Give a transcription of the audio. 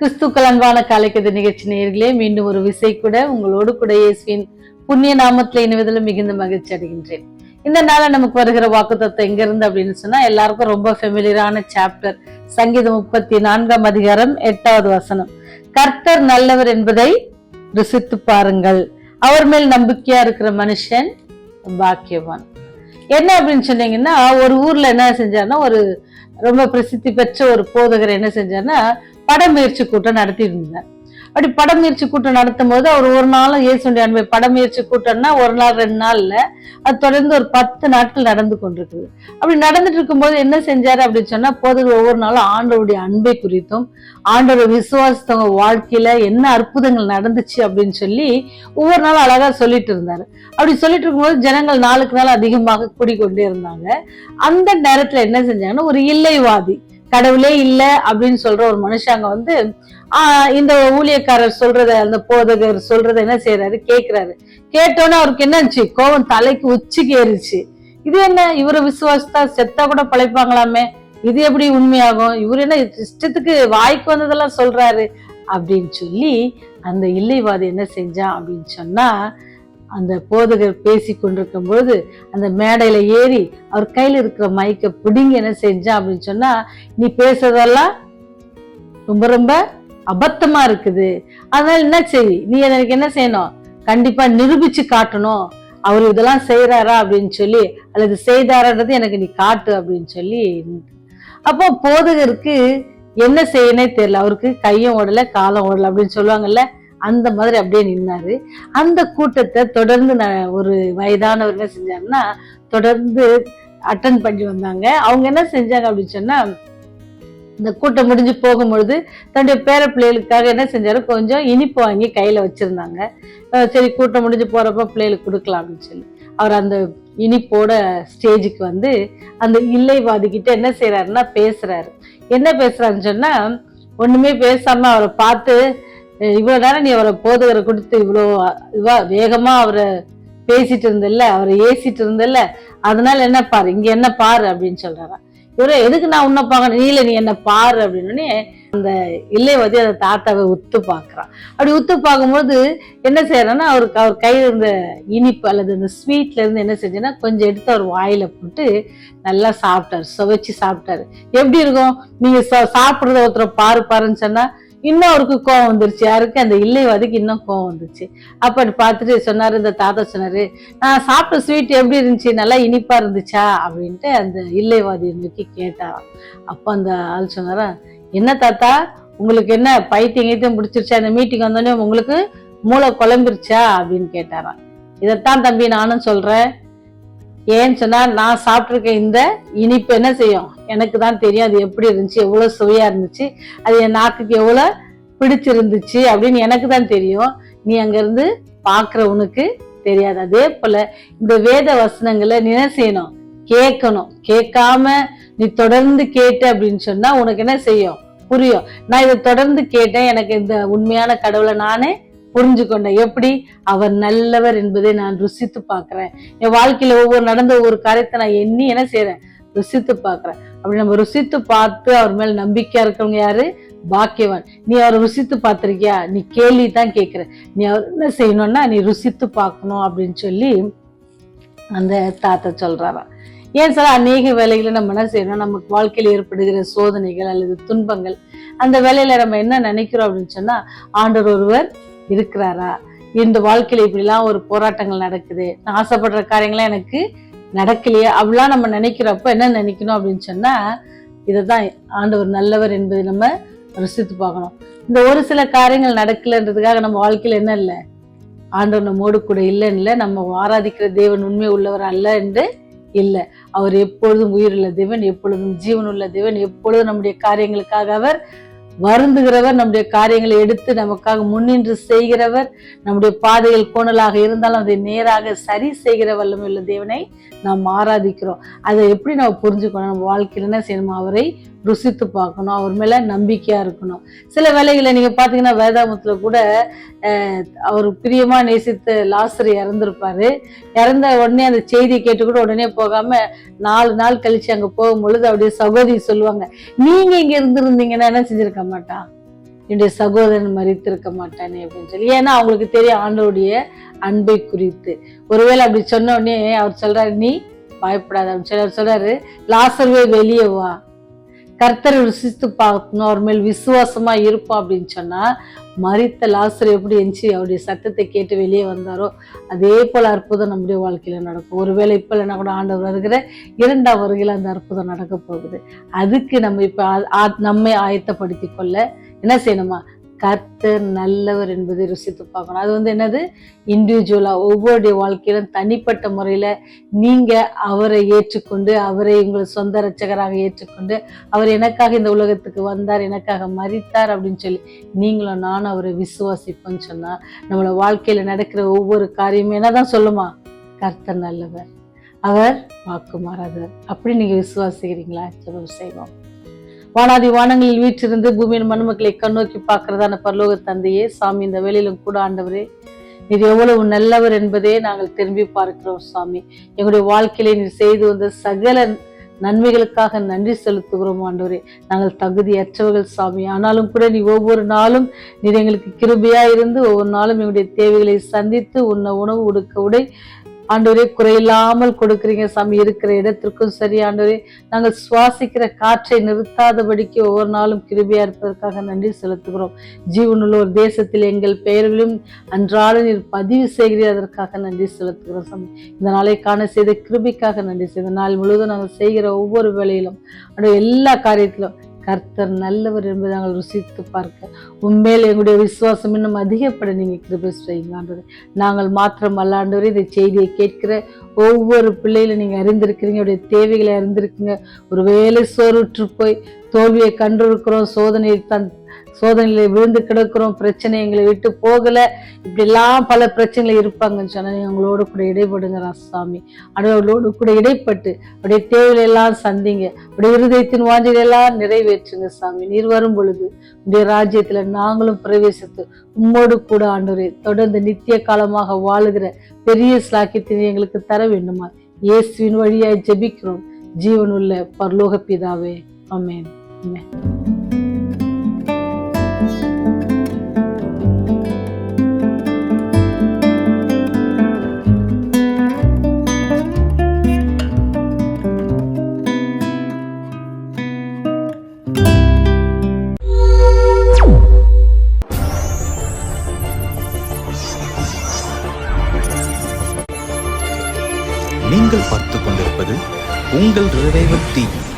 கிறிஸ்துக்கள் அன்பான காலைக்கது நிகழ்ச்சி நேர்களே மீண்டும் ஒரு விசை கூட உங்களோடு கூட இயேசுவின் புண்ணிய நாமத்தில் இணைவதில் மிகுந்த மகிழ்ச்சி அடைகின்றேன். இந்த நாள நமக்கு வருகிற வாக்குத்தத்தம் எங்க இருந்து அப்படின்னு சொன்னா எல்லாருக்கும் ரொம்ப ஃபெமிலியரான சாப்டர் சங்கீதம் முப்பத்தி நான்காம் அதிகாரம் எட்டாவது வசனம். கர்த்தர் நல்லவர் என்பதை ருசித்து பாருங்கள். அவர் மேல் நம்பிக்கையா இருக்கிற மனுஷன் பாக்கியவான். என்ன அப்படின்னு சொன்னீங்கன்னா ஒரு ஊர்ல என்ன செஞ்சாருன்னா ஒரு ரொம்ப பிரசித்தி பெற்ற ஒரு போதகர் என்ன செஞ்சாருன்னா படமுயற்சி கூட்டம் நடத்தி இருந்தார் அப்படி படமுயற்சி கூட்டம் நடத்தும் போது அவர் ஒரு நாளும் இயேசுடைய அன்பை படமுயற்சி கூட்டம்னா ஒரு நாள் ரெண்டு நாள்ல அது தொடர்ந்து ஒரு பத்து நாட்கள் நடந்து கொண்டிருக்குது. அப்படி நடந்துட்டு இருக்கும்போது என்ன செஞ்சாரு அப்படின்னு சொன்னா போதுகள் ஒவ்வொரு நாளும் ஆண்டவருடைய அன்பை குறித்தும் ஆண்டவர் விசுவாசத்தவங்க வாழ்க்கையில என்ன அற்புதங்கள் நடந்துச்சு அப்படின்னு சொல்லி ஒவ்வொரு நாளும் அழகா சொல்லிட்டு இருந்தாரு. அப்படி சொல்லிட்டு இருக்கும்போது ஜனங்கள் நாளுக்கு நாள் அதிகமாக கூடிக்கொண்டே இருந்தாங்க. அந்த நேரத்துல என்ன செஞ்சாங்கன்னா ஒரு இல்லைவாதி கடவுளே இல்லை அப்படின்னு சொல்ற ஒரு மனுஷாங்க வந்து ஆஹ் இந்த ஊழியக்காரர் சொல்றத அந்த போதகர் சொல்றத என்ன செய்யறாரு கேட்கிறாரு கேட்டோன்னே அவருக்கு என்னச்சு? கோவம் தலைக்கு உச்சிக்கு ஏறிச்சு இது என்ன? இவரை விசுவாசத்தா செத்தா கூட பழைப்பாங்களாமே? இது எப்படி உண்மையாகும்? இவர் என்ன இஷ்டத்துக்கு வாய்க்கு வந்ததெல்லாம் சொல்றாரு? அப்படின்னு சொல்லி அந்த இல்லைவாதி என்ன செஞ்சான் அப்படின்னு சொன்னா அந்த போதகர் பேசி கொண்டிருக்கும் பொழுது அந்த மேடையில ஏறி அவர் கையில் இருக்கிற மைக்கை பிடிங்க என்ன செஞ்சான் அப்படின்னு சொன்னா நீ பேசுறதெல்லாம் ரொம்ப ரொம்ப அபத்தமா இருக்குது. அதனால என்ன சரி நீ எனக்கு என்ன செய்யணும்? கண்டிப்பா நிரூபிச்சு காட்டணும். அவர் இதெல்லாம் செய்யறாரா அப்படின்னு சொல்லி அல்லது செய்தாரான்றது எனக்கு நீ காட்டு அப்படின்னு சொல்லி அப்போ போதகருக்கு என்ன செய்யனே தெரியல. அவருக்கு கையும் ஓடல காலம் ஓடல அப்படின்னு சொல்லுவாங்கல்ல அந்த மாதிரி அப்படியே நின்னாரு. அந்த கூட்டத்தை தொடர்ந்து நான் ஒரு வயதானவர் என்ன செஞ்சாங்கன்னா தொடர்ந்து அட்டன் பண்ணி வந்தாங்க. அவங்க என்ன செஞ்சாங்க அப்படின்னு சொன்னா இந்த கூட்டம் முடிஞ்சு போகும்பொழுது தன்னுடைய பேர பிள்ளைகளுக்காக என்ன செஞ்சாரு? கொஞ்சம் இனிப்பு வாங்கி கையில வச்சிருந்தாங்க. சரி கூட்டம் முடிஞ்சு போறப்ப பிள்ளைகளுக்கு கொடுக்கலாம் அப்படின்னு சொல்லி. அவர் அந்த இனிப்போட ஸ்டேஜுக்கு வந்து அந்த இல்லைவாதிகிட்ட என்ன செய்யறாருன்னா பேசுறாரு. என்ன பேசுறாருன்னு சொன்னா ஒண்ணுமே பேசாம அவரை பார்த்து இவ்வளவு நேரம் நீ அவரை போதகரை கொடுத்து இவ்வளோ இதுவா வேகமா அவரை பேசிட்டு இருந்தல்ல அவரை ஏசிட்டு இருந்தல்ல அதனால என்ன பாரு இங்க என்ன பாரு அப்படின்னு சொல்றாராம் இவரு எதுக்கு நான் உன்ன பார்க்கணும் நீல நீ என்ன பாரு அப்படின்னு அந்த இல்லைவதி அந்த தாத்தாவை உத்து பார்க்குறான் அப்படி உத்து பார்க்கும்போது என்ன செய்யறான்னா அவருக்கு அவர் கையில் இருந்த இனிப்பு அல்லது அந்த ஸ்வீட்ல இருந்து என்ன செஞ்சேன்னா கொஞ்சம் எடுத்து அவர் வாயில போட்டு நல்லா சாப்பிட்டாரு சுவைச்சு சாப்பிட்டாரு. எப்படி இருக்கும்? நீங்க சா- சாப்பிடுறத ஒருத்தர் பாரு பாருன்னு சொன்னா இன்னும் அவருக்கு கோவம் வந்துருச்சு. யாருக்கு? அந்த இல்லைவாதிக்கு இன்னும் கோவம் வந்துருச்சு. அப்ப அப்படி பார்த்துட்டு சொன்னார் இந்த தாத்தா சொன்னார் நான் சாப்பிட்ட ஸ்வீட் எப்படி இருந்துச்சு? நல்லா இனிப்பா இருந்துச்சா? அப்படின்ட்டு அந்த இல்லைவாதியை நோக்கி கேட்டாராம் அப்போ அந்த ஆள் சொன்னாரா என்ன தாத்தா உங்களுக்கு என்ன பைத்தியம் கீத்தியம் பிடிச்சிருச்சா? அந்த மீட்டிங் வந்தோடனே உங்களுக்கு மூளை குழம்பிருச்சா? அப்படின்னு கேட்டாராம். இதைத்தான் தம்பி நானும் சொல்றேன். ஏன்னு சொன்னா நான் சாப்பிட்ருக்க இந்த இனிப்பு என்ன செய்யும்? எனக்கு தான் தெரியும். அது எப்படி இருந்துச்சு? எவ்வளோ சுவையா இருந்துச்சு? அது என் நாக்குக்கு எவ்வளோ பிடிச்சிருந்துச்சு அப்படின்னு எனக்கு தான் தெரியும். நீ அங்கேருந்து பார்க்குறவனுக்கு உனக்கு தெரியாது. அதே போல இந்த வேத வசனங்களை நீ என்ன செய்யணும் கேட்கணும். கேட்காம நீ தொடர்ந்து கேட்ட அப்படின்னு சொன்னா உனக்கு என்ன செய்யும்? புரியும். நான் இதை தொடர்ந்து கேட்டேன். எனக்கு இந்த உண்மையான கடவுளை நானே புரிஞ்சு கொண்டேன் எப்படி அவர் நல்லவர் என்பதை நான் ருசித்து பார்க்கிறேன். என் வாழ்க்கையில ஒவ்வொரு நடந்த ஒவ்வொரு காரியத்தை நான் எண்ணி என்ன செய்யறேன் ருசித்து பார்க்கிறேன். அப்படி நம்ம ருசித்து பார்த்து அவர் மேல நம்பிக்கையா இருக்கவங்க யாரு? பாக்கியவான். நீ அவரை ருசித்து பார்த்திருக்கியா? நீ கேள்வி தான் கேட்குற. நீ அவர் என்ன செய்யணும்னா நீ ருசித்து பார்க்கணும் அப்படின்னு சொல்லி அந்த தாத்தா சொல்றாராம். ஏன் சார் அநேக வேலைகளை நம்ம என்ன செய்யணும்? நமக்கு வாழ்க்கையில் ஏற்படுகிற சோதனைகள் அல்லது துன்பங்கள் அந்த வேலையில நம்ம என்ன நினைக்கிறோம் அப்படின்னு சொன்னா ஆண்டவர் ஒருவர் இருக்கிறாரா? இந்த வாழ்க்கையில இப்படிலாம் ஒரு போராட்டங்கள் நடக்குது. நான் ஆசைப்படுற காரியங்களாம் எனக்கு நடக்கலையே. அப்படிலாம் நம்ம நினைக்கிறப்ப என்ன நினைக்கணும் அப்படின்னு சொன்னா இதுதான் ஆண்டவர் நல்லவர் என்பதை நம்ம ரசித்து பார்க்கணும். இந்த ஒரு சில காரியங்கள் நடக்கலைன்றதுக்காக நம்ம வாழ்க்கையில என்ன இல்லை? ஆண்டவர் நம்மோடு கூட இல்லைன்னு இல்லை நம்ம ஆராதிக்கிற தேவன் உண்மை உள்ளவர் அல்ல என்று இல்லை. அவர் எப்பொழுதும் உயிருள்ள தேவன் எப்பொழுதும் ஜீவனுள்ள தேவன் எப்பொழுதும் நம்முடைய காரியங்களுக்காக அவர் வருந்துகிறவர் நம்முடைய காரியங்களை எடுத்து நமக்காக முன்னின்று செய்கிறவர் நம்முடைய பாதையில் கோணலாக இருந்தாலும் அதை நேராக சரி செய்கிற வல்லமையுள்ள தேவனை நாம் ஆராதிக்கிறோம். அதை எப்படி நம்ம புரிஞ்சுக்கணும்? நம்ம வாழ்க்கையில் என்ன செய்யணுமோ அவரை ருசித்து பார்க்கணும். அவர் மேலே நம்பிக்கையாக இருக்கணும். சில வேலைகளை நீங்கள் பார்த்தீங்கன்னா வேதாமத்தில் கூட அவர் பிரியமாக நேசித்த லாசர் இறந்துருப்பார். இறந்த உடனே அந்த செய்தியை கேட்டு கூட உடனே போகாமல் நாலு நாள் கழிச்சு அங்கே போகும் பொழுது அப்படியே சகோதரி சொல்லுவாங்க நீங்கள் இங்கே இருந்திருந்தீங்கன்னா என்ன செஞ்சுருக்காம மாட்டான் என்னுடைய சகோதரன் மறித்திருக்க மாட்டானே அப்படின்னு சொல்லி. ஏன்னா அவங்களுக்கு தெரியும் ஆண்டோடைய அன்பை குறித்து. ஒருவேளை அப்படி சொன்ன உடனே அவர் சொல்றாரு நீ பயப்படாத அப்படின்னு சொல்லி அவர் சொல்றாரு லாசர்வே வெளியே வா. கர்த்தரை ருசித்து பார்க்கணும் அவர் மேல் விசுவாசமா இருப்போம் அப்படின்னு சொன்னா மறித்த லாசர் எப்படி எஞ்சி அவருடைய சத்தத்தை கேட்டு வெளியே வந்தாரோ அதே போல அற்புதம் நம்முடைய வாழ்க்கையில நடக்கும். ஒருவேளை இப்ப இல்லைன்னா கூட ஆண்டவர் வருகிற இரண்டாம் வருகையில் அந்த அற்புதம் நடக்க போகுது. அதுக்கு நம்ம இப்ப ஆ- நம்மை ஆயத்தப்படுத்தி கொள்ள என்ன செய்யணுமா? கர்த்தர் நல்லவர் என்பதை ருசித்து பார்க்கணும் அது வந்து என்னது? இண்டிவிஜுவலா ஒவ்வொருடைய வாழ்க்கையிலும் தனிப்பட்ட முறையில நீங்க அவரை ஏற்றுக்கொண்டு அவரை உங்களை சொந்த ரச்சகராக ஏற்றுக்கொண்டு அவர் எனக்காக இந்த உலகத்துக்கு வந்தார் எனக்காக மறித்தார் அப்படின்னு சொல்லி நீங்களும் நானும் அவரை விசுவாசிப்போம்னு சொன்னா நம்மளோட வாழ்க்கையில நடக்கிற ஒவ்வொரு காரியமும் என்ன தான் சொல்லுமா? கர்த்தர் நல்லவர். அவர் வாக்கு மாறாதவர். அப்படி நீங்க விசுவாசிக்கிறீங்களா? செய்வோம். வானாதி வானங்களில் வீற்றிருந்து பூமியின் மண்மக்களை கண்ணோக்கி பார்க்கறதான பரலோக தந்தையே சாமி இந்த வேலையிலும் கூட ஆண்டவரே நீர் எவ்வளவு நல்லவர் என்பதே நாங்கள் திரும்பி பார்க்கிறோம் சாமி. எங்களுடைய வாழ்க்கையில நீர் செய்து வந்த சகல நன்மைகளுக்காக நன்றி செலுத்துகிறோம் ஆண்டவரே. நாங்கள் தகுதியற்றவர்கள் சாமி. ஆனாலும் கூட நீ ஒவ்வொரு நாளும் நீர் எங்களுக்கு கிருபையா இருந்து ஒவ்வொரு நாளும் எங்களுடைய தேவைகளை சந்தித்து உன்ன உணவு உடுக்க உடை ஆண்டவரே குறையில்லாமல் கொடுக்குறீங்க சாமி. இருக்கிற இடத்திற்கும் சரி ஆண்டவரே. நாங்கள் சுவாசிக்கிற காற்றை நிறுத்தாதபடிக்கு ஒவ்வொரு நாளும் கிருபியா இருப்பதற்காக நன்றி செலுத்துகிறோம். ஜீவனுள்ள ஒரு தேசத்தில் எங்கள் பெயர்களும் அன்றாட நீர் பதிவு செய்கிறீர் அதற்காக நன்றி செலுத்துகிறோம் சாமி. இந்த நாளை காண செய்த கிருபிக்காக நன்றி செய்த நாள் முழுவதும் நாங்கள் செய்கிற ஒவ்வொரு வேலையிலும் ஆண்டு எல்லா காரியத்திலும் கர்த்தர் நல்லவர் என்பதை நாங்கள் ருசித்து பார்க்க. உண்மையில் எங்களுடைய விசுவாசம் இன்னும் அதிகப்பட நீங்கள் கிருபை செய்யுங்க ஆண்டவரே. நாங்கள் மாத்திரம் அல்லாண்டவரே இந்த செய்தியை கேட்கிற ஒவ்வொரு பிள்ளைகளும் நீங்கள் அறிந்திருக்கிறீங்க. உடைய தேவைகளை அறிந்திருக்கீங்க ஒரு வேலை சோறுற்று போய் தோல்வியை கண்டிருக்கிறோம் சோதனையை தன் சோதனையில விழுந்து கிடக்கிறோம் பிரச்சனை எங்களை விட்டு போகல. இப்படிலாம் பல பிரச்சனைகள் இருப்பாங்கன்னு சொன்னால் அவங்களோட கூட இடைப்படுங்க ராசாமி. அவர்களோடு கூட இடைப்பட்டு அப்படியே தேவையெல்லாம் எல்லாம் சந்திங்க. அப்படியே இருதயத்தின் வாஞ்சைகளை நிறைவேற்றுங்க சாமி. நீர் வரும் பொழுது உடைய ராஜ்யத்தில் நாங்களும் பிரவேசித்து உம்மோடு கூட ஆண்டவரே தொடர்ந்து நித்திய காலமாக வாழுகிற பெரிய ஸ்லாக்கியத்தினை எங்களுக்கு தர வேண்டுமா? இயேசுவின் வழியாய் ஜெபிக்கிறோம். ஜீவனுள்ள பரலோக பிதாவே. அமேன் அமேன் உங்கள் ரிவைவல் டிவி